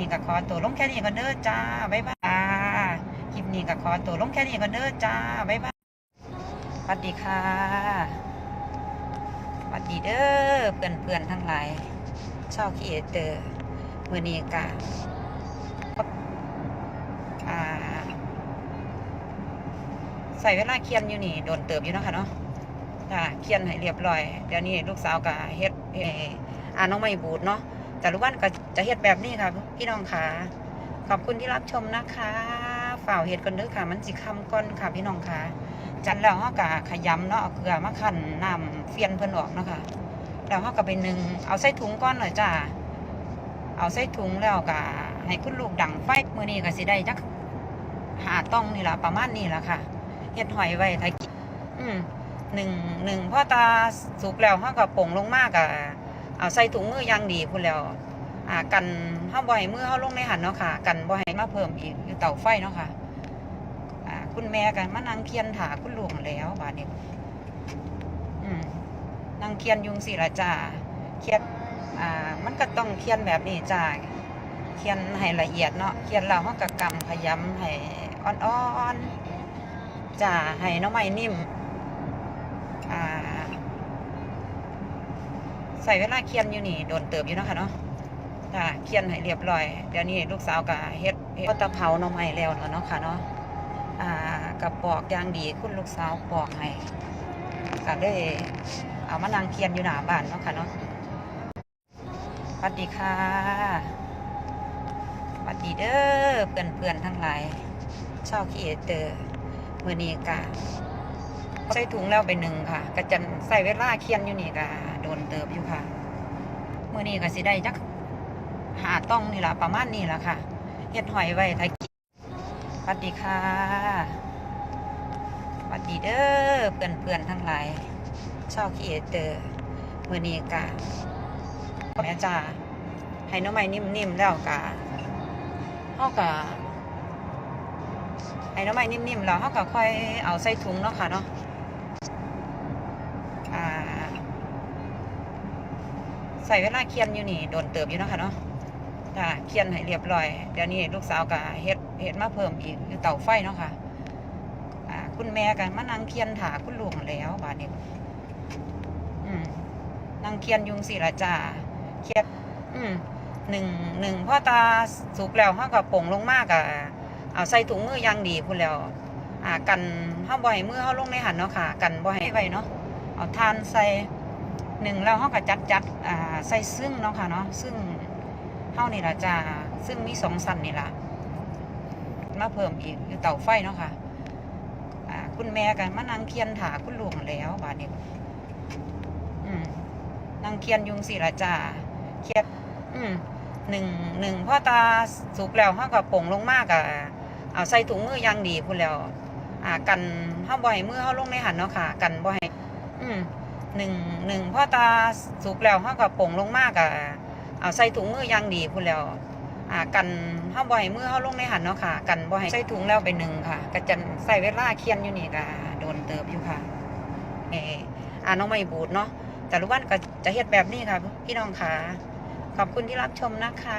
นี้ก็ขอตัวลงแค่นี้ก่อนเด้อจ้าบ๊ายบายคลิปนี้ก็ขอตัวลงแค่นี้ก่อนเด้อจ้าบ๊ายบายสวัสดีค่ะสวัสดีเด้อเพื่อนเพื่อนๆทั้งหลายชาวคีเอเตอร์มือนี้กะอ่าใส่เวลาเคียนอยู่นี่โดนเติบอยู่นะคะเนาะจ้าเคียนให้เรียบร้อย เดี๋ยวนี้ลูกสาวก็เฮดเฮ็ดอ่าน้องไม่บูดเนาะ แต่ลูกบ้านก็จะเฮ็ดแบบนี้ค่ะ พี่น้องค่ะ ขอบคุณที่รับชมนะคะฝ่าวเฮ็ดกันด้อค่ะ มันสิคำก่อนค่ะ พี่น้องค่ะจันแล้วเฮาก็ขยำเนาะเอาเกลือมาคั่นน้ำเฟียนเพิ่นออกเนาะค่ะแล้วเฮาก็ไปนึ่งเอาใส่ถุงก่อนหน่อยจ้าเอาใส่ถุงแล้วก็ให้คุณลูกดังไฟมื้อนี้ก็สิได้จักหาต้องนี่ล่ะประมาณนี้ล่ะค่ะเฮ็ดหอยไว้ถ้ากินอืมหนึ่งหนึ่งพ่อตาสุกแล้วเฮาก็ป่งลงมากอะ อาใส่ถุงมืออย่างดีพุ่นแล้วอ่ากันเฮาบ่ให้มือเฮาลงในหันเนาะค่ะ กันบ่ให้มาเพิ่มอีกอยู่เตาไฟเนาะค่ะอ่าคุณแม่กันมานั่งเคียนถาคุณลุงแล้วบาดนี้อืมนั่งเคียนยุงสิละจ้าเคียนอ่ามันก็ต้องเคียนแบบนี้จ้าเคียนให้ละเอียดเนาะเคียนแล้วเฮาก็กำขยำให้อ่อนๆจ้าให้น้องไม้นิ่ม อ่า ใส่เวลาเคียนอยู่นี่โดนเติบอยู่นะคะเนาะจ้าเคียนให้เรียบร้อยเดี๋ยวนี้ลูกสาวก็เฮ็ดเฮ็ดตะเผาหน้อไม้แล้วเนาะค่ะเนาะอ่ากับปอกยางดีคุณลูกสาวปอกให้ก็เลยเอามานั่งเคียนอยู่หน้าบ้านเนาะค่ะเนาะสวัสดีค่ะสวัสดีเด้อเพื่อนเพื่อนทั้งหลายชาวคีเอเตอร์มือนีกะ ใส่ถุงแล้วไปหนึ่งค่ะก็จะใส่เวลาเคียนอยู่นี่กะโดนเติบอยู่ค่ะเมื่อนี้ก็สิได้จักหาต้องนี่ละประมาณนี้ละค่ะเฮ็ดหอยไว้ถ้ากินสวัสดีค่ะสวัสดีเด้อเพื่อนเพื่อนทั้งหลายชาวคีเอเตอร์มือนี้กะแม่จ้าให้น้องไม้นิ่มๆแล้วกะเขาก็ไอ้น้ำไม้นิ่มๆแล้วเขาก็ค่อยเอาใส่ถุงเนาะค่ะเนาะอ่า ใส่เวลาเคียนอยู่นี่โดนเติบอยู่เนาะค่ะเนาะจ้าเคียนให้เรียบร้อย เดี๋ยวนี้ลูกสาวก็เฮ็ดเฮ็ดมาเพิ่มอีกอยู่เตาไฟเนาะค่ะอ่าคุณแม่กันมานั่งเคียนถาคุณลุงแล้วบาดนี้อืมนั่งเคียนยุงสิละจ้าเคียนอืมหนึ่งหนึ่งพ่อตาสุกแล้วเฮาก็ป่งลงมากอะเอาใส่ถุงมือยางดีพุ่นแล้ว อ่า กันเฮาบ่ให้มือเฮาลงในหันเนาะค่ะ กันบ่ให้ไว้เนาะเอาทานใส่ หนึ่งแล้วเฮาก็จัดจัดอ่าใส่ซึ่งเนาะค่ะเนาะซึ่งเฮานี่ล่ะจ้าซึ่งมีสองสันนี่ล่ะมาเพิ่มอีกอยู่เต่าไฟเนาะค่ะอ่าคุณแม่กันมานั่งเคียนถาคุณลุงแล้วบาดนี้อืมนั่งเคียนยุงสิล่ะจ้าเคียนอืมหนึ่งหนึ่งพ่อตาสุกแล้วเฮาก็ป่งลงมากอะเอาใส่ถุงมืออย่างดีพุ่นแล้ว อ่า กันเฮาบ่ให้มือเฮาลงในหันเนาะค่ะ กันบ่ให้อืม หนึ่งหนึ่งพ่อตาสุกแล้วเฮาก็ป่งลงมากอะเอาใส่ถุงมือย่างดีพุ่นแล้วอ่ากันเฮาบ่ให้มือเฮาลงในหันเนาะค่ะ กันบ่ให้ใส่ถุงแล้วไปหนึ่งค่ะก็จะใส่เวลาเคียนอยู่นี่ก็โดนเติบอยู่ค่ะเอออ่าน้องไม่บูดเนาะแต่ลูกบ้านก็จะเฮ็ดแบบนี้ค่ะ พี่น้องค่ะ ขอบคุณที่รับชมนะคะ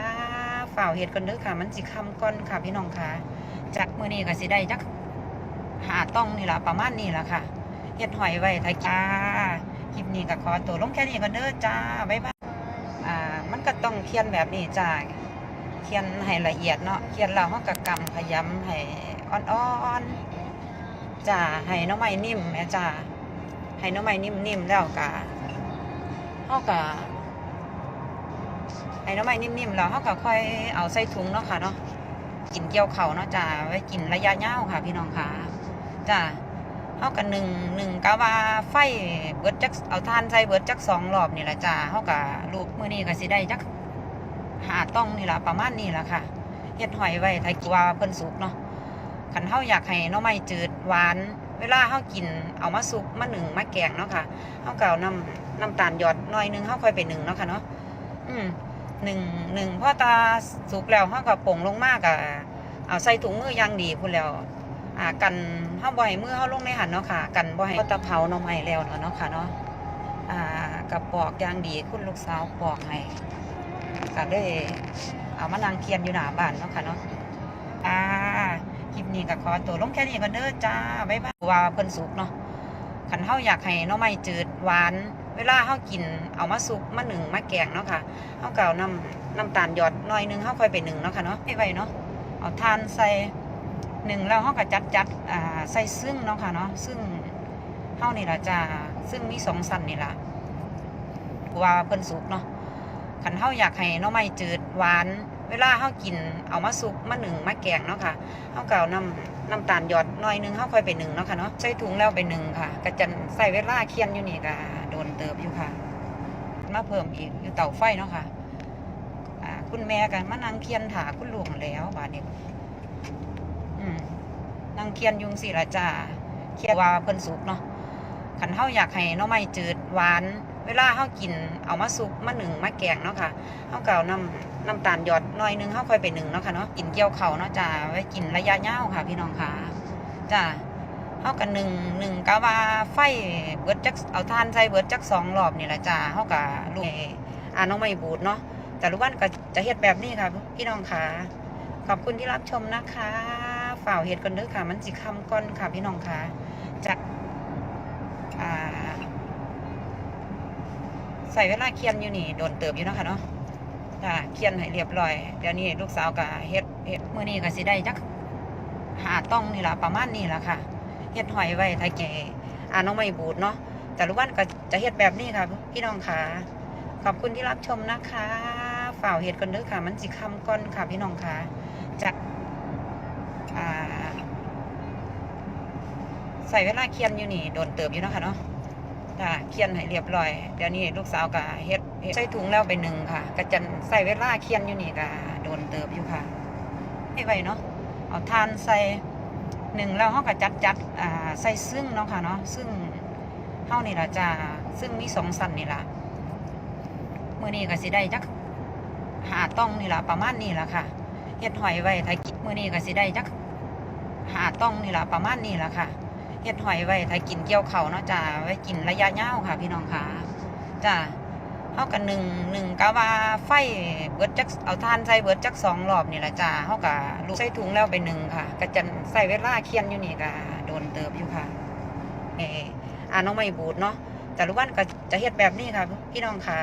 ฝ่าวเห็ดกันเด้อค่ะ มันสิคำก่อนค่ะ พี่น้องค่ะจากมือนี้ก็สิได้จักหาต้องนี่ละประมาณนี้ละค่ะเฮ็ดหอยไว้ถ้าจ้า คลิปนี้ก็ขอตัวลงแค่นี้กันเด้อจ้าบ๊ายบายอ่ามันก็ต้องเคียนแบบนี้จ้าเคียนให้ละเอียดเนาะเคียนแล้วเฮาก็กำขยำให้อ่อนๆจ้าให้น้องไม้นิ่มแม่จ้าให้น้องไม้นิ่มๆแล้วก็เฮาก็ไอ้น้ำไม้นิ่มๆแล้วเขาก็ค่อยเอาใส่ถุงเนาะค่ะเนาะกินเกี่ยวเข่าเนาะจ้าไว้กินระยะยาวค่ะ พี่น้องค่ะจ้า เขากับหนึ่งหนึ่งกะว่าไฟเบิดจักเอาทานใส่เบิดจักสองรอบนี่แหละจ้าเขากับลูกมือนี้ก็สิได้จักหาต้องนี่แหละประมาณนี้แหละค่ะเฮ็ดหอยไว้ถ้ากินว่าเพิ่นสุกเนาะคันเฮาอยากให้น้ำไม้จืดหวาน เวลาเฮากินเอามาสุกมาหนึ่งมาแกงเนาะค่ะเฮาก็เอาน้ำน้ำตาลหยอดหน่อยนึงเฮาค่อยไปหนึ่งเนาะค่ะเนาะอืมหนึ่งหนึ่งพ่อตาสุกแล้วเฮาก็ป่งลงมากอะเอาใส่ถุงมืออยางดีพุ่นแล้วอ่ากัน เฮาบ่ให้มือเฮาลงในหันเนาะค่ะ กันบ่ให้ตะเผาน่อไม้แล้วเนาะเนาะค่ะเนาะอ่ากับปอกอย่างดีคุณลูกสาวปอกให้ก็เลยเอามานั่งเคียนอยู่หน้าบ้านเนาะค่ะเนาะอ่าคลิปนี้ก็ขอตัวลงแค่นี้ก่อนเด้อจ้าบ๊ายบายว่าเพิ่นสุกเนาะคันเฮาอยากให้น้อไม้จืดหวาน เวลาเฮากินเอามาสุกมาหนึ่งมาแกงเนาะค่ะเฮาก็เอาน้ำน้ำตาลหยอดน่อยนึงเฮาค่อยไปหนึ่งเนาะค่ะเนาะให้ไวเนาะเอาทานใส่ หนึ่งแล้วเฮาก็จัดจัดอ่าใส่ซึ่งเนาะค่ะเนาะซึ่งเฮานี่ละจ้าซึ่งมีสองสันนี่ละว่าเพิ่นสุกเนาะคันเฮาอยากให้น้อไม้จืดหวาน เวลาเฮากินเอามาสุกมาหนึ่งมาแกงเนาะค่ะเฮาก็เอาน้ำน้ำตาลหยอดหน่อยหนึงเฮาค่อยไปหนึ่งเนาะค่ะเนาะใส่ถุงแล้วไปหนึ่งค่ะก็จะใส่เวลาเคี่ยนอยู่นี่ก็โดนเติบอยู่ค่ะ มาเพิ่มอีกอยู่เตาไฟเนาะค่ะคุณแม่กันมานั่งเคียนถาคุณลุงแล้วบาดนี้ นั่งเคียนยุงสิละจ้าเคียนว่าเพิ่นสุกเนาะคันเฮาอยากให้น้องไม้จืดหวาน เวลาเฮากินเอามาสุกมาหนึ่งมาแกงเนาะค่ะเฮาเก็เอาน้ำน้ำตาลหยอดหน่อยนึงเฮาค่อยไปหนึ่งเนาะค่ะเนาะกินเกี่ยวเข่าเนาะจ้าไว้กินระยะยาวค่ะ พี่น้องค่ะจ้าเฮากันหนึ่งหนึ่งกะว่าไฟเบิดจักเอาทานใส่เบิดจักสองรอบนี่ละจ้าเฮาก็ลูกอ่าน้องไม่บูดเนาะแต่รู้วันก็จะเฮ็ดแบบนี้ค่ะ พี่น้องค่ะขอบคุณที่รับชมนะคะ ฝ่าวเฮ็ดกันเด้อค่ะ มันสิคำก่อนค่ะพี่น้องค่ะจากใส่เวลาเคียนอยู่นี่โดนเติบอยู่นะคะเนาะจ้าเคียนให้เรียบร้อยเดี๋ยวนี้ลูกสาวก็เฮ็ดเฮ็ดมื้อนี้ก็สิได้จักหาต้องนี่ล่ะประมาณนี้ล่ะค่ะเฮ็ดหอยไว้ถ้าแกอ่าน้องไม่บูดเนาะแต่ละวันก็จะเฮ็ดแบบนี้ค่ะ พี่น้องค่ะขอบคุณที่รับชมนะคะฝ่าวเฮ็ดกันเด้อค่ะ มันสิคำก่อนค่ะพี่น้องค่ะจาก ใส่เวลาเคียนอยู่นี่โดนเติบอยู่นะคะเนาะจ้าเคียนให้เรียบร้อย เดี๋ยวนี้ลูกสาวก็เฮ็ดเฮ็ดใส่ถุงแล้วไปหนึ่งค่ะก็จะใส่เวลาเคียนอยู่นี่ก็โดนเติบอยู่ค่ะให้ไวเนาะเอาทานใส่หนึ่งแล้วเฮาก็จัดจัดอ่าใส่ซึ่งเนาะค่ะเนาะซึ่งเฮานี่ละจ้าซึ่งมีสองสันนี่ละมื้อนี้ก็สิได้จักหาต้องนี่ละประมาณนี้ละค่ะเฮ็ดหอยไว้ถ้ากินมื้อนี้ก็สิได้จัก หาต้องนี่ละประมาณนี้ละค่ะเฮ็ดหอยไว้ถ้ากินเกี่ยวเขาเนาะจ้าไว้กินระยะยาวค่ะ พี่น้องค่ะจ้าเฮากันหนึ่งหนึ่งกะว่าไฟเบิดจักเอาทานใส่เบิดจักสองรอบนี่แหละจ้าเฮากะลูกใส่ถุงแล้วไปหนึ่งค่ะก็จะใส่เวลาเคียนอยู่นี่ก็โดนเติบอยู่ค่ะเอออ่าน้องไม่บูดเนาะแต่ละวันก็จะเฮ็ดแบบนี้ค่ะ พี่น้องค่ะ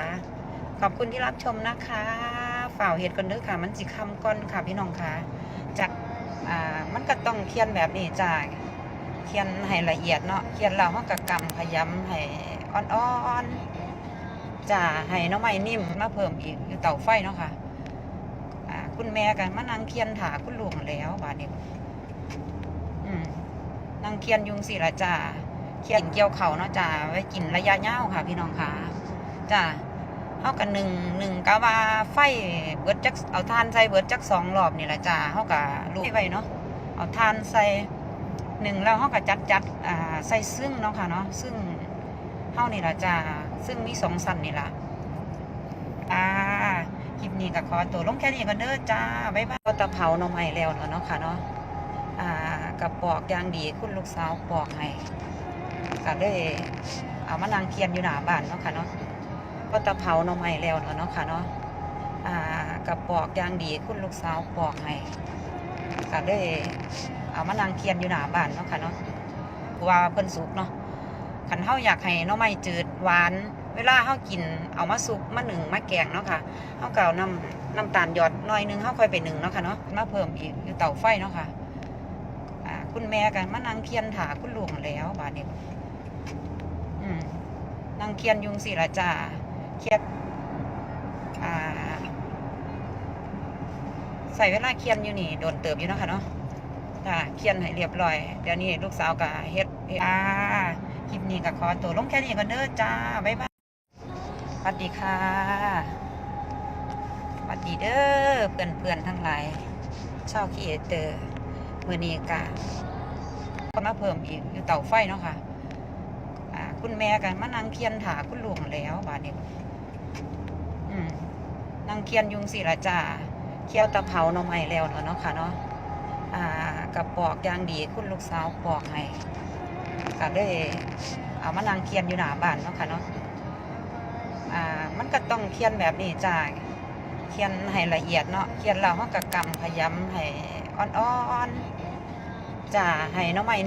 ขอบคุณที่รับชมนะคะฝ่าวเฮ็ดกันเด้อค่ะ มันสิคำก่อนค่ะพี่น้องค่ะจาก อ่ามันก็ต้องเคียนแบบนี้จ้าเขียนให้ละเอียดเนาะเขียนแล้วเขาก็กำพยายามให้อ่อนๆจะให้น้องไม้นิ่มมาเพิ่มอีกอยู่เตาไฟเนาะค่ะอ่าคุณแม่กันมานั่งเคียนถาคุณลุงแล้วบาดนี้นั่งเคียนยุงสิละจ้าเคียนเกี่ยวเขาเนาะจ้าไว้กินระยะยาวค่ะ พี่น้องค่ะจ้า เฮากันหนึ่งหนึ่งกะว่าไฟเบิดจักเอาทานใส่เบิดจักสองรอบนี่แหละจ้าเฮาก็ลูกไว้เนาะเอาทานใส่หนึ่งแล้วเขาก็จัดจัดอ่าใส่ซึ่งเนาะค่ะเนาะซึ่งเฮานี่แหละจ้าซึ่งมีสองสันนี่ละอ่าคลิปนี้ก็ขอตัวลงแค่นี้ก่อนเด้อจ้าบ๊ายบายก็ตะเผาหน่อไม้แล้วเนาะค่ะเนาะอ่ากระปอกอย่างดีคุณลูกสาวปอกให้ก็เลยเอามานั่งเคียนอยู่หน้าบ้านเนาะค่ะเนาะ ก็ตะเผาหน่อไม้แล้วเนาะค่ะเนาะอ่ากระปอกยางดีคุณลูกสาวปอกให้ก็เลยเอามานั่งเคียนอยู่หน้าบ้านเนาะค่ะเนาะว่าเพิ่นสุกเนาะคันเฮาอยากให้น้อไม้จืดหวาน เวลาเฮากินเอามาสุกมาหนึ่งมาแกงเนาะค่ะเฮาก็เอาน้ำน้ำตาลหยอดหน่อยหนึงเฮาค่อยไปหนึ่งเนาะค่ะเนาะมาเพิ่มอีกอยู่เตาไฟเนาะค่ะคุณแม่กันมานั่งเคียนถาคุณลุงแล้วบาดนี้อืมนั่งเคียนยุงสิละจ้า เคียนอ่าใส่เวลาเคียนอยู่นี่โดนเติบอยู่นะคะเนาะจ้าเขียนให้เรียบร้อย เดี๋ยวนี้ลูกสาวก็เฮ็ดเฮ็ดอ่าคลิปนี้ก็ขอตัวลงแค่นี้ก่อนเด้อจ้าบ๊ายบายสวัสดีค่ะสวัสดีเด้อเพื่อนเพื่อนๆทั้งหลายชาวคีเอเตอร์มือนี้ก็ก็มาเพิ่มอีกอยู่เต่าไฟเนาะค่ะอ่าคุณแม่กันมานั่งเคียนถาคุณลุงแล้วบาดนี้ นั่งเคียนยุงสิละจ้าเคี่ยวตะเผาหน่อไม้แล้วเนาะค่ะเนาะอ่ากระปอกยางดีคุณลูกสาวปอกให้ก็เลยเอามานั่งเคียนอยู่หน้าบ้านเนาะค่ะเนาะอ่ามันก็ต้องเคียนแบบนี้จ้าเคียนให้ละเอียดเนาะเคียนแล้วเฮาก็กำขยำให้อ่อนๆจ้าให้น้องใหม่